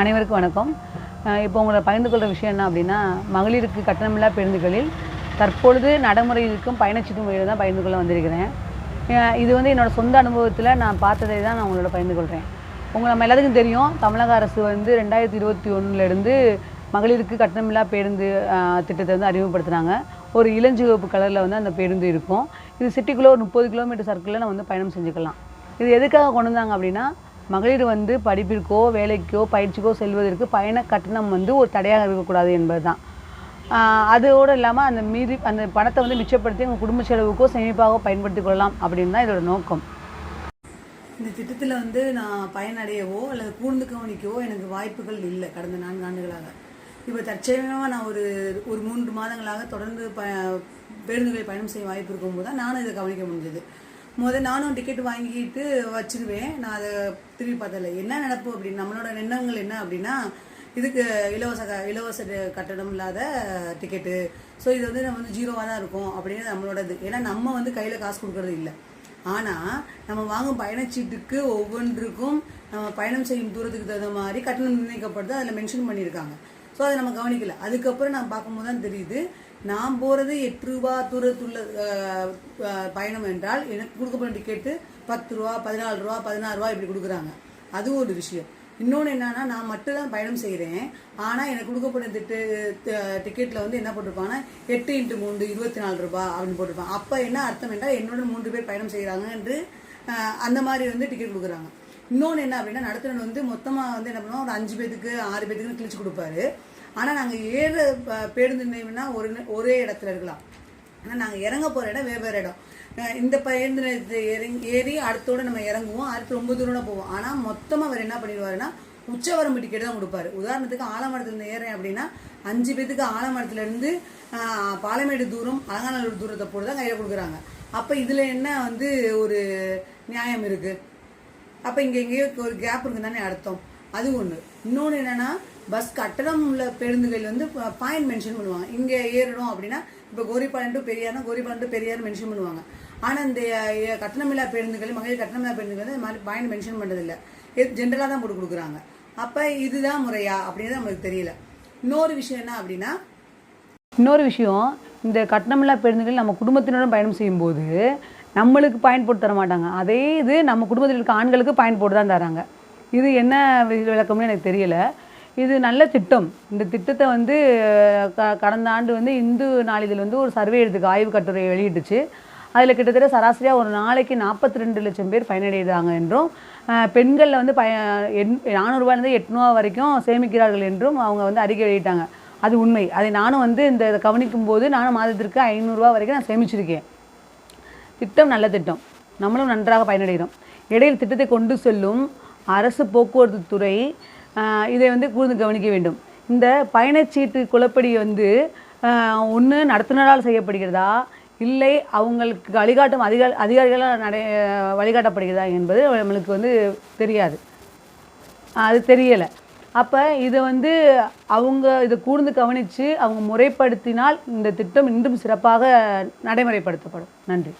அனைவருக்கும் வணக்கம். இப்போ உங்களை பகிர்ந்து கொள்கிற விஷயம் என்ன அப்படின்னா மகளிருக்கு கட்டணமில்லா பேருந்துகளில் தற்பொழுது நடைமுறையில் இருக்கும் பயணச்சீட்டு முறையில் தான் பகிர்ந்து கொள்ள வந்திருக்கிறேன். இது வந்து என்னோடய சொந்த அனுபவத்தில் நான் பார்த்ததை தான் நான் உங்களோட பகிர்ந்து கொள்கிறேன் உங்களை நம்ம எல்லாத்துக்கும் தெரியும் தமிழக அரசு வந்து ரெண்டாயிரத்தி இருபத்தி ஒன்றுலேருந்து மகளிருக்கு கட்டணமில்லா பேருந்து திட்டத்தை வந்து அறிமுகப்படுத்துனாங்க. ஒரு இளஞ்சிவப்பு கலரில் வந்து அந்த பேருந்து இருக்கும். இது சிட்டிக்குள்ளே ஒரு முப்பது கிலோமீட்டர் சர்க்கிளில் நம்ம வந்து பயணம் செஞ்சுக்கலாம். இது எதுக்காக கொண்டு வந்தாங்க அப்படின்னா மகளிர் வந்து படிப்பிற்கோ வேலைக்கோ பயிற்சிக்கோ செல்வதற்கு பயண கட்டணம் வந்து ஒரு தடையாக இருக்கக்கூடாது என்பது தான் அதோடு இல்லாமல் அந்த மீதி அந்த பணத்தை வந்து மிச்சப்படுத்தி உங்கள் குடும்ப செலவுக்கோ சேமிப்பாகவோ பயன்படுத்திக் கொள்ளலாம் அப்படின்னு தான் இதோட நோக்கம். இந்த திட்டத்தில் வந்து நான் பயனடையவோ அல்லது கூர்ந்து கவனிக்கவோ எனக்கு வாய்ப்புகள் இல்லை கடந்த நான்கு ஆண்டுகளாக. இப்போ தற்செயமாக நான் ஒரு ஒரு மூன்று மாதங்களாக தொடர்ந்து ப பேருந்துகளில் பயணம் செய்ய வாய்ப்பு இருக்கும்போது தான் நானும் இதை கவனிக்க முடிஞ்சது. முதல் நானும் டிக்கெட் வாங்கிட்டு வச்சிருவேன். நான் அதை திரும்பி பார்த்ததில்ல என்ன நடப்பு அப்படின்னு நம்மளோட எண்ணங்கள் என்ன அப்படின்னா இதுக்கு இலவச க இலவச கட்டணம் இல்லாத டிக்கெட்டு ஸோ இது வந்து நம்ம வந்து ஜீரோவாக தான் இருக்கும் அப்படின்னு நம்மளோட இது ஏன்னா நம்ம வந்து கையில் காசு கொடுக்கறது இல்லை. ஆனால் நம்ம வாங்கும் பயணச்சீட்டுக்கு ஒவ்வொன்றுக்கும் நம்ம பயணம் செய்யும் தூரத்துக்கு தகுந்த மாதிரி கட்டணம் நிர்ணயிக்கப்படுது. அதில் மென்ஷன் பண்ணியிருக்காங்க. ஸோ அதை நம்ம கவனிக்கல. அதுக்கப்புறம் நான் பார்க்கும்போது தான் தெரியுது நான் போகிறது எட்டு ரூபா தூரத்துள்ள பயணம் என்றால் எனக்கு கொடுக்கப்படும் டிக்கெட்டு பத்து ரூபா பதினாலு ரூபா பதினாறு ரூபா இப்படி கொடுக்குறாங்க. அது ஒரு விஷயம். இன்னொன்று என்னன்னா நான் மட்டும் தான் பயணம் செய்கிறேன் ஆனால் எனக்கு கொடுக்கப்படும் திட்டு டிக்கெட்டில் வந்து என்ன போட்டிருப்பாங்கன்னா எட்டு இன்ட்டு மூன்று இருபத்தி நாலு ரூபா அப்படின்னு போட்டிருப்பாங்க. அப்போ என்ன அர்த்தம் என்றால் என்னோட மூன்று பேர் பயணம் செய்கிறாங்க என்று அந்த மாதிரி வந்து டிக்கெட் கொடுக்குறாங்க. இன்னொன்று என்ன அப்படின்னா நடத்துனர் வந்து மொத்தமாக வந்து என்ன பண்ணுவோம் ஒரு அஞ்சு பேத்துக்கு ஆறு பேத்துக்குன்னு கிழிச்சு கொடுப்பாரு. ஆனால் நாங்கள் ஏறு பேருந்து நிலையம்னா ஒரு ஒரே இடத்துல இருக்கலாம். ஆனால் நாங்கள் இறங்க போகிற இடம் வெவ்வேறு இடம். இந்த பேருந்து நிலையத்தை இறங்கி ஏறி அடுத்தோட நம்ம இறங்குவோம். அடுத்து ரொம்ப தூரம் போவோம். ஆனால் மொத்தமாக அவர் என்ன பண்ணிடுவாருன்னா உச்சவரம்பு டிக்கெட் தான் கொடுப்பாரு. உதாரணத்துக்கு ஆலமரத்துலேருந்து ஏறேன் அப்படின்னா அஞ்சு பேத்துக்கு ஆலமரத்துலேருந்து பாலமேடு தூரம் அலங்காநல்லூர் தூரத்தை போட்டு தான் கையில் கொடுக்குறாங்க. அப்போ இதில் என்ன வந்து ஒரு நியாயம் இருக்குது அப்போ இங்கே எங்கேயோ ஒரு கேப் இருக்குது தானே அர்த்தம். அது ஒன்று இன்னொன்று என்னன்னா பஸ் கட்டணம் உள்ள பேருந்துகள் வந்து பாயிண்ட் மென்ஷன் பண்ணுவாங்க. இங்கே ஏறணும் அப்படின்னா இப்போ கோரிப்பாளையம் டு பெரியார்னா கோரிப்பாளையம் டு பெரியார் மென்ஷன் பண்ணுவாங்க. ஆனால் இந்த கட்டணமில்லா பேருந்துகள் மகளிர் கட்டணமில்லா பேருந்துகள் வந்து மாதிரி பாயிண்ட் மென்ஷன் பண்ணுறதில்ல ஜென்ரலாக தான் போட்டு கொடுக்குறாங்க. அப்போ இதுதான் முறையா அப்படின்னு நம்மளுக்கு தெரியல. இன்னொரு விஷயம் என்ன அப்படின்னா இன்னொரு விஷயம் இந்த கட்டணமில்லா பேருந்துகள் நம்ம குடும்பத்தினரும் பயணம் செய்யும்போது நம்மளுக்கு பாயிண்ட் போட்டு தர மாட்டாங்க. அதே இது நம்ம குடும்பத்தில் இருக்க ஆண்களுக்கு பயன் போட்டு தான் தராங்க. இது என்ன விளக்கம்னு எனக்கு தெரியலை. இது நல்ல திட்டம். இந்த திட்டத்தை வந்து க கடந்த ஆண்டு வந்து இந்து நாளிதழ் வந்து ஒரு சர்வே எடுத்துக்கு ஆய்வு கட்டுரை வெளியிட்டுச்சு. அதில் கிட்டத்தட்ட சராசரியாக ஒரு நாளைக்கு நாற்பத்தி ரெண்டு லட்சம் பேர் பயனடைகிறாங்க என்றும் பெண்களில் வந்து பய எண் நானூறுரூவாயிலேருந்து எட்நூறுவா வரைக்கும் சேமிக்கிறார்கள் என்றும் அவங்க வந்து அறிக்கை வெளியிட்டாங்க. அது உண்மை. அதை நானும் வந்து இந்த இதை கவனிக்கும் போது நானும் மாதத்திற்கு ஐநூறுரூவா வரைக்கும் நான் சேமிச்சிருக்கேன். திட்டம் நல்ல திட்டம். நம்மளும் நன்றாக பயனடைகிறோம். இடையில் திட்டத்தை கொண்டு செல்லும் அரசு போக்குவரத்து துறை இதை வந்து கூர்ந்து கவனிக்க வேண்டும். இந்த பயணச்சீட்டு குழப்படி வந்து ஒன்று நடத்துனரால் செய்யப்படுகிறதா? இல்லை அவங்களுக்கு வழிகாட்டும் அதிக அதிகாரிகளால் நடை வழிகாட்டப்படுகிறதா என்பது நம்மளுக்கு வந்து தெரியாது. அது தெரியலை. அப்போ இதை வந்து அவங்க இதை கூர்ந்து கவனித்து அவங்க முறைப்படுத்தினால் இந்த திட்டம் இன்னும் சிறப்பாக நடைமுறைப்படுத்தப்படும். நன்றி.